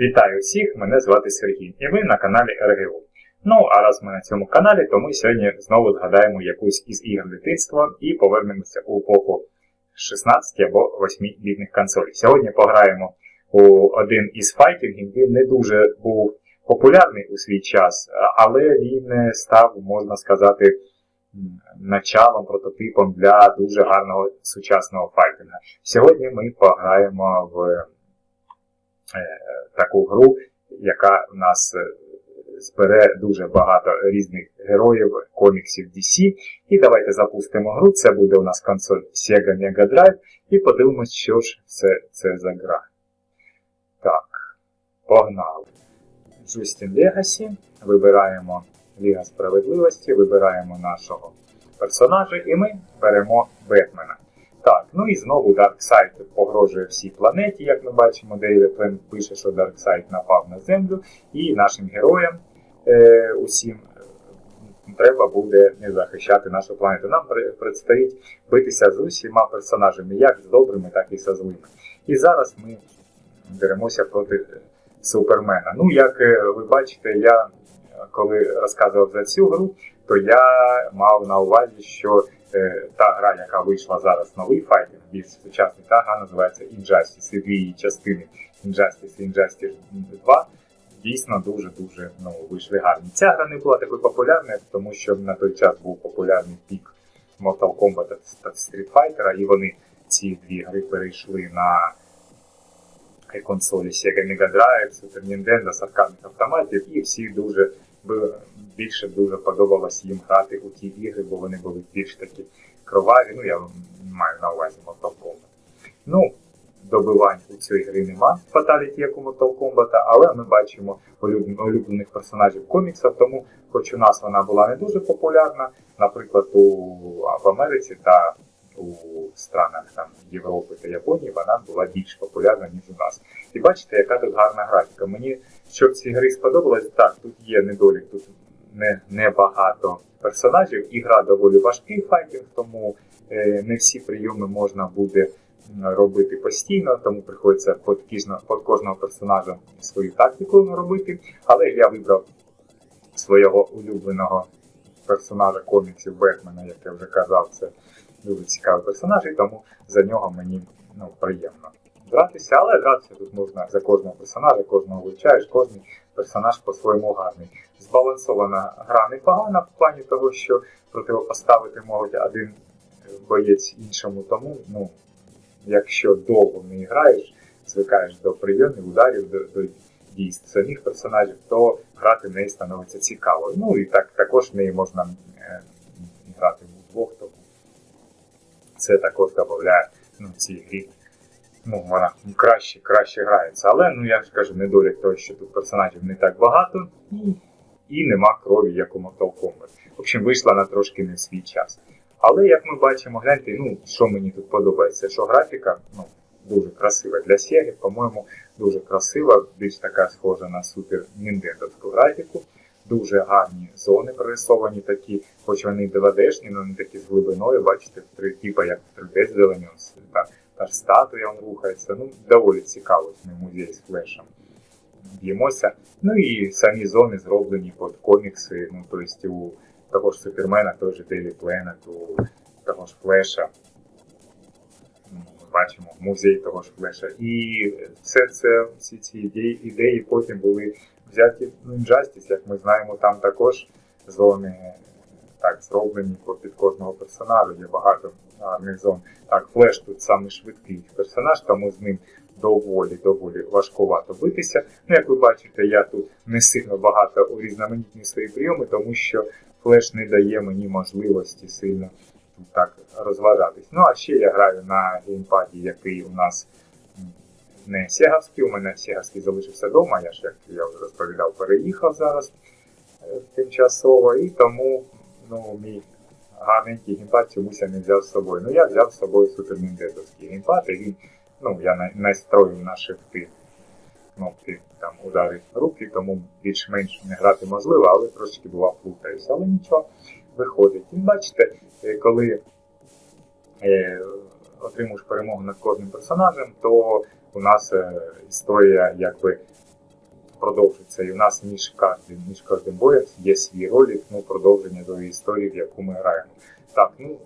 Вітаю всіх, мене звати Сергій, і ви на каналі РГУ. Ну, а раз ми на цьому каналі, то ми сьогодні знову згадаємо якусь із ігор дитинства і повернемося у епоху 16 або 8-бітних консолей. Сьогодні пограємо у один із файтингів. Він не дуже був популярний у свій час, але він став, можна сказати, началом, прототипом для дуже гарного сучасного файтинга. Сьогодні ми пограємо в е, таку гру, яка в нас е, збере дуже багато різних героїв, коміксів DC. І давайте запустимо гру. Це буде у нас консоль Sega Mega Drive. І подивимось, що ж це, це за гра. Так, погнали. Justin Legacy. Вибираємо Ліга Справедливості, вибираємо нашого персонажа, і ми беремо Бетмена. Так, ну і знову Дарксайд погрожує всій планеті, як ми бачимо, Дейвід Пен пише, що Дарксайд напав на землю, і нашим героям е, усім треба буде захищати нашу планету. Нам предстоїть битися з усіма персонажами, як з добрими, так і з злими. І зараз ми беремося проти е, Супермена. Ну, як е, ви бачите, я коли розказував за цю гру, то я мав на увазі, що та гра, яка вийшла зараз новий файтинг, більш сучасний, та гра називається Injustice, і дві її частини Injustice і Injustice 2 дійсно дуже-дуже ну, вийшли гарні. Ця гра не була такою популярною, тому що на той час був популярний пік Mortal Kombat та Street Fighter, і вони ці дві гри перейшли на консолі Sega Mega Drive, Super Nintendo з автоматів, і всі дуже більше дуже подобалось їм грати у ті ігри, бо вони були більш такі кроваві. Ну, я маю на увазі Mortal Kombat. Ну, добивань у цій грі нема фаталіті, як у Mortal Kombat, але ми бачимо улюблених персонажів коміксів, тому хоч у нас вона була не дуже популярна, наприклад, у, в Америці та у странах там, Європи та Японії вона була більш популярна, ніж у нас. І бачите, яка тут гарна графіка. Мені що в цій грі сподобалось, так, тут є недолік, тут не, небагато персонажів, і гра доволі важкий файтинг, тому е, не всі прийоми можна буде робити постійно, тому приходиться під кожного персонажа свою тактику робити. Але я вибрав свого улюбленого персонажа коміксів Бетмена, як я вже казав, це дуже цікавий персонаж, і тому за нього мені ну, приємно гратися, але гратися тут можна за кожного персонажа, кожного вивчаєш, кожен персонаж по-своєму гарний. Збалансована гра непогана в плані того, що противопоставити можуть один боєць іншому, тому ну, якщо довго не граєш, звикаєш до прийомів, ударів, до, до дійств самих персонажів, то грати в неї становиться цікаво. Ну і так також в неї можна е, грати вдвох, тому це також додає ну, цій грі. Ну, вона краще, краще грається. Але, ну я ж кажу, недолік того, що тут персонажів не так багато, і, і нема крові, як у Mortal Kombat. В общем, вийшла на трошки не в свій час. Але як ми бачимо, гляньте, ну, що мені тут подобається, що графіка ну, дуже красива для Sega, по-моєму, дуже красива, більш така схожа на супер ніндендовську графіку. Дуже гарні зони прорисовані такі, хоч вони й 2D-шні, але вони такі з глибиною, бачите, в як в 3D зелені, ось та, та ж статуя він рухається. Ну, доволі цікаво, ми музей з флешем б'ємося. Ну і самі зони зроблені під комікси, ну, тобто у того ж Супермена, той же Daily Planet, у того ж Флеша. Ну, бачимо музей того ж Флеша. І все це, всі ці ідеї, ідеї потім були взяті в Injustice, як ми знаємо, там також зони так зроблені під кожного персонажа, є багато гарних зон. Так, Флеш тут самий швидкий персонаж, тому з ним доволі доволі важкувато битися. Ну, як ви бачите, я тут не сильно багато урізноманітні свої прийоми, тому що флеш не дає мені можливості сильно тут так розважатись. Ну а ще я граю на геймпаді, який у нас не сегавський, у мене сегавський залишився вдома, я ж як я вже розповідав, переїхав зараз е, тимчасово, і тому ну, мій гарненький геймпад чомусь я не взяв з собою. Ну я взяв з собою супер ніндезовський геймпад, і він, ну, я на- настроїв на шифти кнопки там удари руки, тому більш-менш не грати можливо, але трошки бува плутаюся. Але нічого виходить. І бачите, е, коли е, отримуєш перемогу над кожним персонажем, то у нас е, історія якби продовжиться. І у нас між кожним, між кожним боєм є свій ролик, ну, продовження до історії, в яку ми граємо. Так, ну,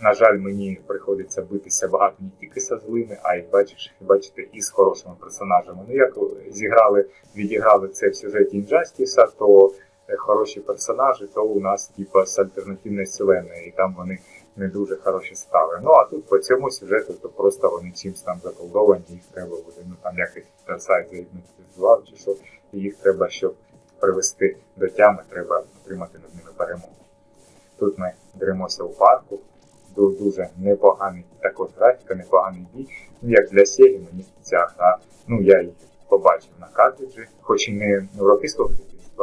на жаль, мені приходиться битися багато не тільки з злими, а й бачиш, бачите, і з хорошими персонажами. Ну, як зіграли, відіграли це в сюжеті Інжастіса, то хороші персонажі, то у нас типа з альтернативної вселеної, і там вони не дуже хороші стали. Ну а тут по цьому сюжету, то просто вони чимось там заколдовані, їх треба буде, ну там якось сайт загіпнотизував чи що, їх треба, щоб привести до тями, треба отримати над ними перемогу. Тут ми деремося у парку, дуже непоганий також графіка, непоганий бій. Ну, як для Сегі, мені ця гра, ну я її побачив на картриджі, хоч і не у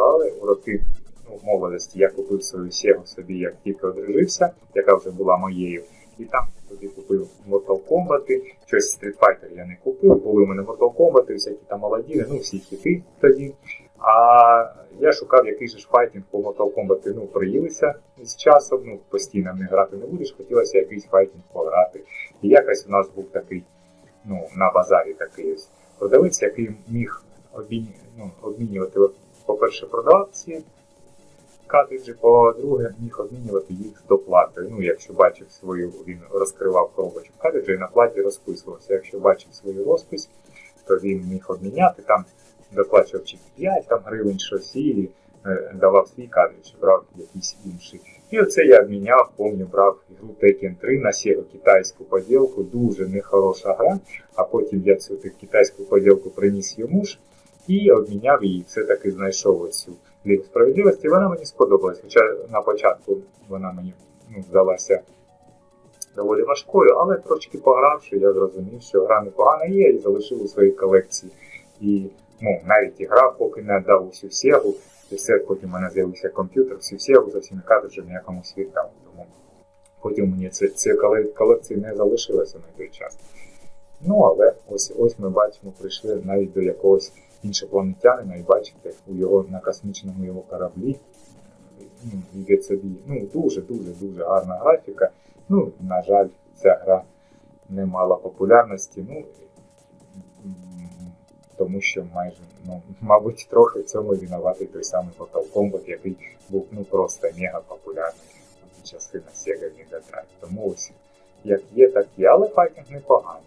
але у роки ну, молодості я купив свою Сегу собі, як тільки одружився, яка вже була моєю. І там тоді купив Mortal Kombat, щось Street Fighter я не купив, були у мене Mortal Kombat, всякі там молоді, ну всі хіти тоді. А я шукав який же ж файтинг по Mortal Kombat, ну, приїлися з часом, ну, постійно не грати не будеш, хотілося якийсь файтинг пограти. І якось у нас був такий, ну, на базарі такий ось продавець, який міг ну, обмінювати по-перше, продавав ці картриджі, по-друге, міг обмінювати їх з доплатою. Ну, якщо бачив свою, він розкривав коробочку картриджа і на платі розписувався. Якщо бачив свою розпис, то він міг обміняти там доплачував чи 5 там, гривень щось і е, давав свій картридж, брав якийсь інший. І оце я обміняв, помню, брав ігру Tekken 3 на сіру китайську поділку, дуже нехороша гра, а потім я цю китайську поділку приніс йому ж і обміняв її, все-таки знайшов оцю Лігу справедливості. Вона мені сподобалась, хоча на початку вона мені ну, здалася доволі важкою, але трошки погравши, я зрозумів, що гра непогана є і залишив у своїй колекції. І ну, навіть і грав, поки не дав усю сігу, і все, потім в мене з'явився комп'ютер, всю сігу за всіми картриджами я комусь віддав. Тому потім мені цієї колекції не залишилося на той час. Ну, але ось ось ми бачимо, прийшли навіть до якогось іншопланетянина і бачите, у його на космічному його кораблі ну, йде собі ну, дуже-дуже дуже гарна графіка. Ну, на жаль, ця гра не мала популярності. Ну, тому що майже, ну, мабуть, трохи в цьому винуватий той самий Mortal Kombat, який був ну просто мега популярний в часи на Sega Mega Drive. Тому ось як є, так є. Але файтинг непоганий.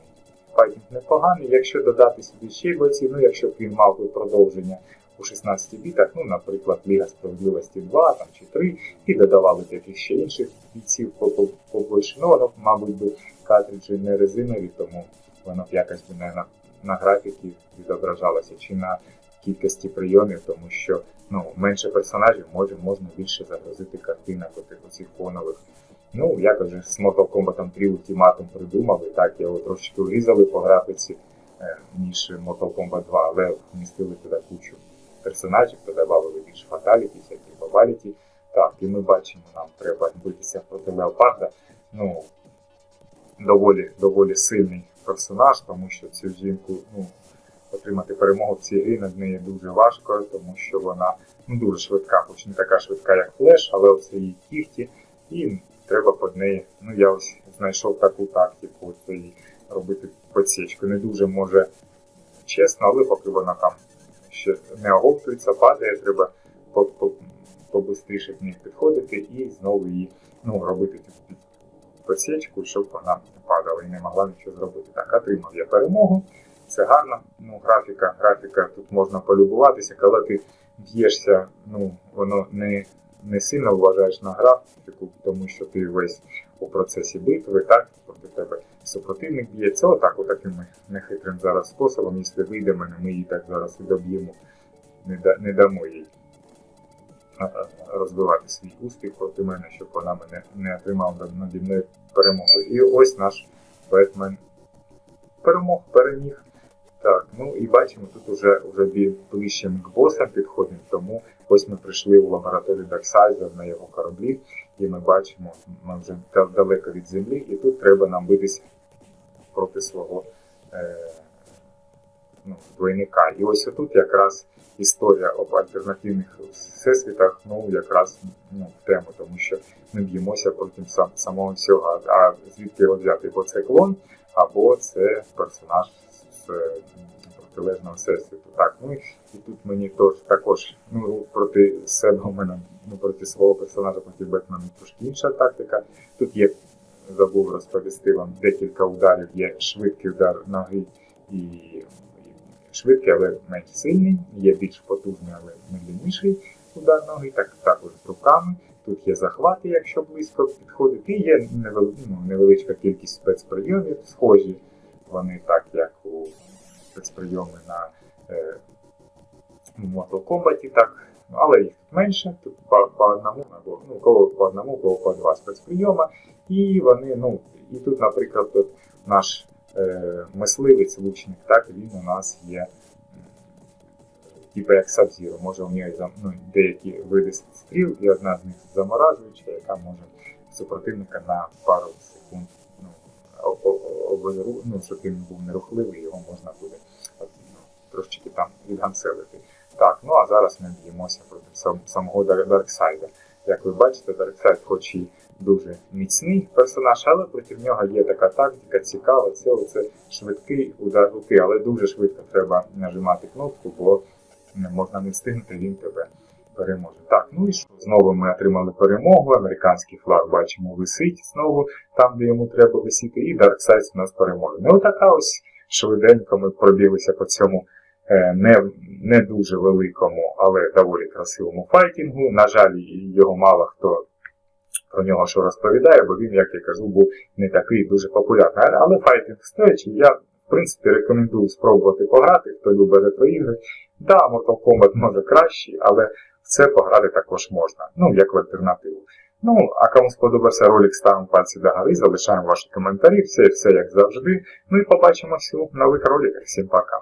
Файтинг непоганий, якщо додати собі ще бойців, ну якщо б він мав би продовження у 16 бітах, ну, наприклад, Ліга Справедливості 2 там, чи 3, і додавали яких ще інших бійців побольше. Ну, воно, мабуть, би картриджі не резинові, тому воно б якось би, не на графіки відображалося, чи на кількості прийомів, тому що ну, менше персонажів може, можна більше загрузити картинок оцих фонових. Ну, якось вже з Mortal Kombat 3 ультиматум придумали, так, його трошечки урізали по графіці, е, ніж Mortal Kombat 2, але вмістили туди кучу персонажів, додавали більш фаталіті, всякі бабаліті. Так, і ми бачимо, нам треба битися проти Леопарда. Ну, доволі доволі сильний персонаж, тому що цю жінку ну, отримати перемогу в цій грі над нею дуже важко, тому що вона ну, дуже швидка, хоч не така швидка, як флеш, але оце її кіхті, і треба під неї. Ну, я ось знайшов таку тактику, це робити подсічку. Не дуже може чесно, але поки вона там ще не оговтується, падає, треба побистріше к ній підходити і знову її ну, робити посічку, щоб вона падала і не могла нічого зробити. Так, отримав я перемогу. Це гарно. Ну, Графіка, графіка тут можна полюбуватися, коли ти б'єшся, ну, воно не не сильно вважаєш на графіку, тому що ти весь у процесі битви, так, проти тебе супротивник б'ється. Отак, отаким нехитрим зараз способом, якщо вийде мене, ми її так зараз і доб'ємо, не, да, не дамо їй розбивати свій успіх проти мене, щоб вона мене не отримала наді мною перемогу. І ось наш Бетмен перемог, переміг. Так, ну і бачимо, тут вже вже ближче к босам підходимо, тому ось ми прийшли в лабораторію Дарксайзер на його кораблі, і ми бачимо, ми вже далеко від землі, і тут треба нам битися проти свого е, ну, двойника. І ось тут якраз історія об альтернативних всесвітах, ну якраз ну, в тему, тому що ми б'ємося проти сам, самого всього. А звідки його взяти? Бо це клон, або це персонаж з протилежного всесвіту. Так, ну і тут мені тож, також ну, проти себе у мене, ну, проти свого персонажа, проти Бетмена трошки інша тактика. Тут є, забув розповісти вам, декілька ударів, є швидкий удар ноги і, швидкий, але менш сильний, є більш потужний, але медленніший удар ноги, так, також з руками. Тут є захвати, якщо близько підходити, і є ну, невеличка кількість спецприйомів, схожі вони так, як у спецприйоми на е, Mortal Kombat, так, ну, але їх менше, тут по, по одному, або ну, кого по одному, кого по два спецприйома, і вони, ну, і тут, наприклад, от наш е, мисливець, лучник, так, він у нас є типу як Сабзіро, може у нього ну, деякі види стріл, і одна з них заморажуюча, яка може супротивника на пару секунд ну, щоб він був нерухливий, його можна буде ну, трошечки там відганцелити. Так, ну а зараз ми б'ємося проти сам, самого Дарксайда. Як ви бачите, Дарксайд хоч і дуже міцний персонаж, але проти нього є така тактика цікава, це оце швидкий удар руки, але дуже швидко треба нажимати кнопку, бо можна не встигнути, він тебе переможе. Так, ну і що? Знову ми отримали перемогу. Американський флаг бачимо висить знову там, де йому треба висіти, і Дарксайд у нас переможе. Ну, отака ось швиденько ми пробілися по цьому е, не, не дуже великому, але доволі красивому файтінгу. На жаль, його мало хто про нього що розповідає, бо він, як я кажу, був не такий дуже популярний. Але файтинг стоячий, я в принципі рекомендую спробувати пограти, хто любить ретро-ігри. Да, Mortal Kombat може кращий, але це пограти також можна, ну, як в альтернативу. Ну, а кому сподобався ролик, ставимо пальці догори, залишаємо ваші коментарі, все, все як завжди. Ну і побачимося у нових роликах. Всім пока.